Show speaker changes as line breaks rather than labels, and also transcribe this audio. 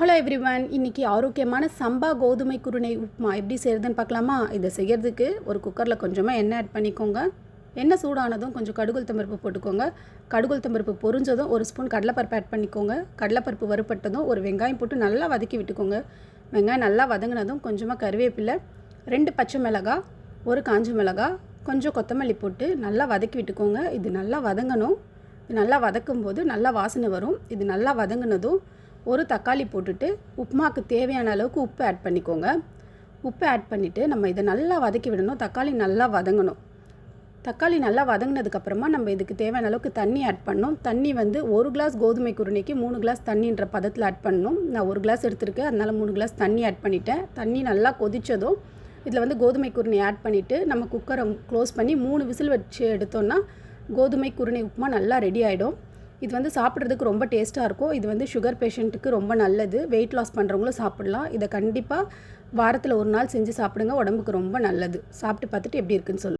Hello everyone இன்றைக்கி ஆரோக்கியமான சம்பா கோதுமை குருணை உப்புமா எப்படி செய்கிறதுன்னு பார்க்கலாமா? இதை செய்கிறதுக்கு ஒரு குக்கரில் கொஞ்சமாக எண்ணெய் ஆட் பண்ணிக்கோங்க. எண்ணெய் சூடானதும் கொஞ்சம் கடுகுல் தம்பருப்பு போட்டுக்கோங்க. கடுகுல் தம்பருப்பு பொரிஞ்சதும் ஒரு ஸ்பூன் கடலைப்பருப்பு ஆட் பண்ணிக்கோங்க. கடலைப்பருப்பு வறுப்பட்டதும் ஒரு வெங்காயம் போட்டு நல்லா வதக்கி விட்டுக்கோங்க. வெங்காயம் நல்லா வதங்கினதும் கொஞ்சமாக கருவேப்பிலை ரெண்டு பச்சை மிளகாய் ஒரு காஞ்ச மிளகாய் கொஞ்சம் கொத்தமல்லி போட்டு நல்லா வதக்கி விட்டுக்கோங்க. இது நல்லா வதங்கணும். இது நல்லா வதக்கும் போது நல்லா வாசனை வரும். இது நல்லா வதங்கினதும் ஒரு தக்காளி போட்டுட்டு உப்புமாக்கு தேவையான அளவுக்கு உப்பு ஆட் பண்ணிக்கோங்க. உப்பு ஆட் பண்ணிவிட்டு நம்ம இதை நல்லா வதக்கி விடணும். தக்காளி நல்லா வதங்கணும். தக்காளி நல்லா வதங்கினதுக்கப்புறமா நம்ம இதுக்கு தேவையான அளவுக்கு தண்ணி ஆட் பண்ணணும். தண்ணி வந்து ஒரு கிளாஸ் கோதுமை குருணைக்கு மூணு கிளாஸ் தண்ணின்ற பதத்தில் ஆட் பண்ணணும். நான் ஒரு கிளாஸ் எடுத்திருக்கேன். அதனால் மூணு கிளாஸ் தண்ணி ஆட் பண்ணிட்டேன். தண்ணி நல்லா கொதித்ததும் இதில் வந்து கோதுமை குருணை ஆட் பண்ணிவிட்டு நம்ம குக்கரை க்ளோஸ் பண்ணி மூணு விசில் வச்சு எடுத்தோன்னா கோதுமை குருணை உப்புமா நல்லா ரெடி ஆகிடும் இது வந்து சாப்பிட்றதுக்கு ரொம்ப டேஸ்ட்டாக இருக்கும். இது வந்து சுகர் பேஷண்ட்டுக்கு ரொம்ப நல்லது. வெயிட் லாஸ் பண்ணுறவங்களும் சாப்பிடலாம். இதை கண்டிப்பாக வாரத்தில் ஒரு நாள் செஞ்சு சாப்பிடுங்க. உடம்புக்கு ரொம்ப நல்லது. சாப்பிட்டு பார்த்துட்டு எப்படி இருக்குன்னு சொல்லுங்கள்